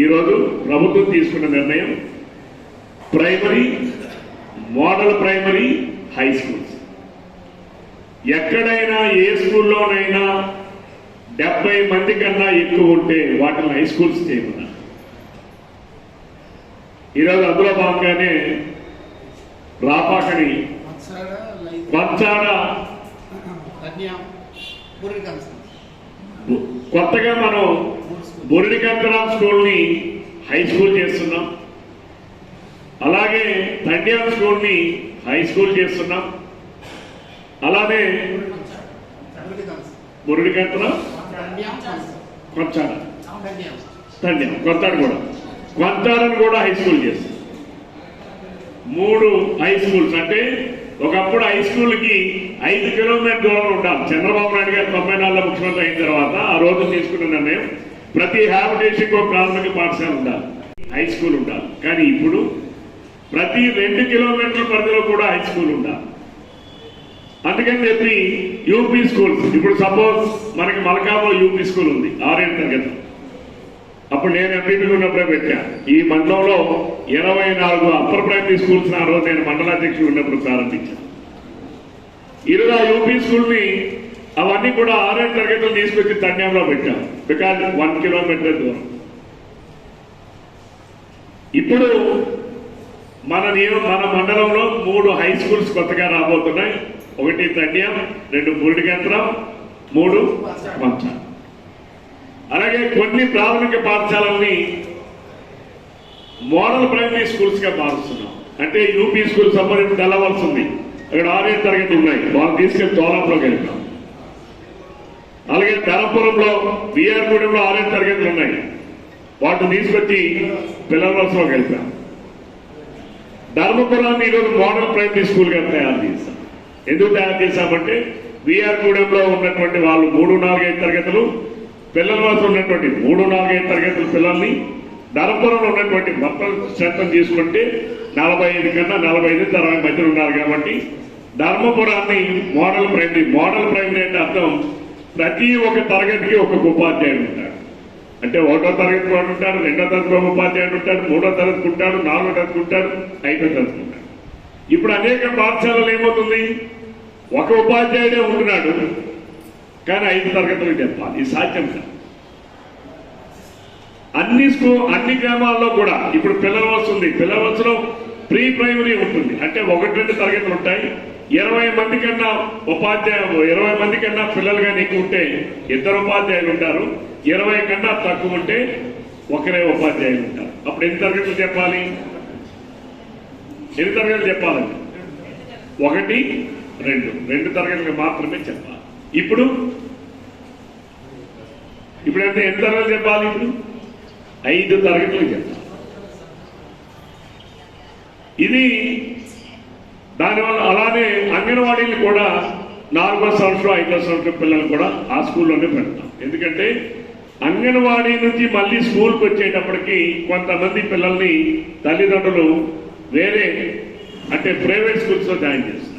ఈరోజు ప్రభుత్వం తీసుకున్న నిర్ణయం primary model primary high schools. ఎక్కడైనా ఏ స్కూల్లోనైనా డెబ్బై మంది కన్నా ఎక్కువ ఉంటే వాటిని హై స్కూల్స్ చేయమన్నారు. ఈరోజు అందులో భాగంగానే రాపాకని వంచాడ కొత్తగా మనం మూడు స్కూల్ని హై స్కూల్ చేస్తున్నాం. అలాగే తండ్యాల స్కూల్ని హై స్కూల్ చేస్తున్నాం. అలానే పూర్వీ కన్సల్ తండ్యం కొత్తాడు కూడా. కొత్తాడని కూడా హై స్కూల్ చేస్తాం మూడు హై స్కూల్స్ అంటే ఒకప్పుడు హై స్కూల్కి ఐదు కిలోమీటర్ దూరం ఉంటాం. చంద్రబాబు నాయుడు గారు తొంభై నాలుగులో ముఖ్యమంత్రి అయిన తర్వాత ఆ రోజు తీసుకున్న నిర్ణయం ప్రతి హ్యాబిటేషన్ ఒక ప్రాథమిక పాఠశాల ఉండాలి. హై స్కూల్ ఉండాలి. కానీ ఇప్పుడు ప్రతి రెండు కిలోమీటర్ల పరిధిలో కూడా హై స్కూల్ ఉండాలి. అందుకని చెప్పి యూపీ స్కూల్స్ ఇప్పుడు సపోజ్ మనకి మలకాపులో యూపీ స్కూల్ ఉంది. ఆరేడు తరగతి. అప్పుడు నేను ఎంపీపీ ఉన్నప్పుడే పెట్టా. ఈ మండలంలో ఇరవై నాలుగు అప్పర్ ప్రైమరీ స్కూల్స్ ఆ రోజు నేను మండలాధ్యక్షుడు ఉన్నప్పుడు ప్రారంభించాను ఈరోజు ఆ యూపీ స్కూల్ని అవన్నీ కూడా ఆరేడు తరగతులు తీసుకొచ్చి తండ్యంలో పెట్టాం. బికాజ్ వన్ కిలోమీటర్ దూరం. ఇప్పుడు మన నియమ మన మండలంలో మూడు హై స్కూల్స్ కొత్తగా రాబోతున్నాయి. ఒకటి తండ్యం రెండు బురిడిగంత్రం మూడు మంచం అలాగే కొన్ని ప్రాథమిక పాఠశాలల్ని మోడల్ ప్రైమరీ స్కూల్స్గా మారుస్తున్నాం. అంటే యూపీ స్కూల్ సంబంధించి తెల్లవలసి ఉంది అక్కడ ఆరే తరగతి ఉన్నాయి. వాళ్ళు తీసుకెళ్ళి తోలంలోకి వెళ్తాం అలాగే ధరపురంలో బీఆర్గూడెంలో ఆరే తరగతులు ఉన్నాయి. వాటిని తీసుకొచ్చి పిల్లవలసలోకి వెళ్తాం ధర్మపురాన్ని ఈరోజు మోడల్ ప్రైమరీ స్కూల్గా తయారు చేశాం. ఎందుకు తయారు చేశామంటే బీఆర్గూడెంలో ఉన్నటువంటి వాళ్ళు మూడు నాలుగైదు తరగతులు పిల్లల వలస ఉన్నటువంటి మూడు నాలుగైదు తరగతుల పిల్లల్ని ధర్మపురంలో ఉన్నటువంటి మొత్తం శాతం తీసుకుంటే నలభై ఐదు కన్నా నలభై ఐదు అరవై మధ్యలో ఉన్నారు కాబట్టి ధర్మపురాన్ని మోడల్ ప్రైమరీ మోడల్ ప్రైమరీ అంటే అర్థం ప్రతి ఒక్క తరగతికి ఒక్కొక్క ఉపాధ్యాయుడు ఉంటాడు. అంటే ఒకటో తరగతి వాడు ఉంటాడు రెండో తరగతి ఒక ఉపాధ్యాయుడు ఉంటాడు మూడో తరగతికి ఉంటాడు నాలుగో తరగతి ఉంటాడు ఐదో తరగతి ఉంటాడు. ఇప్పుడు అనేక పాఠశాలలు ఏమవుతుంది? ఒక ఉపాధ్యాయుడే ఉంటున్నాడు. కానీ ఐదు తరగతులు చెప్పాలి ఇది సాధ్యం కాదు. అన్ని స్కూల్ అన్ని గ్రామాల్లో కూడా ఇప్పుడు పిల్లల ఉంది. పిల్లల ప్రీ ప్రైమరీ ఉంటుంది. అంటే ఒకటి రెండు తరగతులు ఉంటాయి. ఇరవై మంది కన్నా ఉపాధ్యాయులు ఇరవై మంది కన్నా పిల్లలు కానీ ఉంటే ఇద్దరు ఉపాధ్యాయులు ఉంటారు. ఇరవై కన్నా తక్కువ ఉంటే ఒకరే ఉపాధ్యాయులు ఉంటారు. అప్పుడు ఎన్ని తరగతులు చెప్పాలి? ఎన్ని తరగతులు చెప్పాలండి? ఒకటి రెండు. రెండు తరగతులు మాత్రమే చెప్పాలి. ఇప్పుడు? ఇప్పుడంటే ఎంత ఎన్ని తరగతులు చెప్పాలి ఇప్పుడు? ఐదు తరగతులు చెప్పాలి. ఇది దానివల్ల అలానే అంగన్వాడీలు కూడా నాలుగో సంవత్సరం ఐదో సంవత్సరం పిల్లలు కూడా ఆ స్కూల్లోనే పెడతాం. ఎందుకంటే అంగన్వాడీ నుంచి మళ్ళీ స్కూల్కి వచ్చేటప్పటికి కొంతమంది పిల్లల్ని తల్లిదండ్రులు వేరే అంటే ప్రైవేట్ స్కూల్స్లో జాయిన్ చేస్తారు.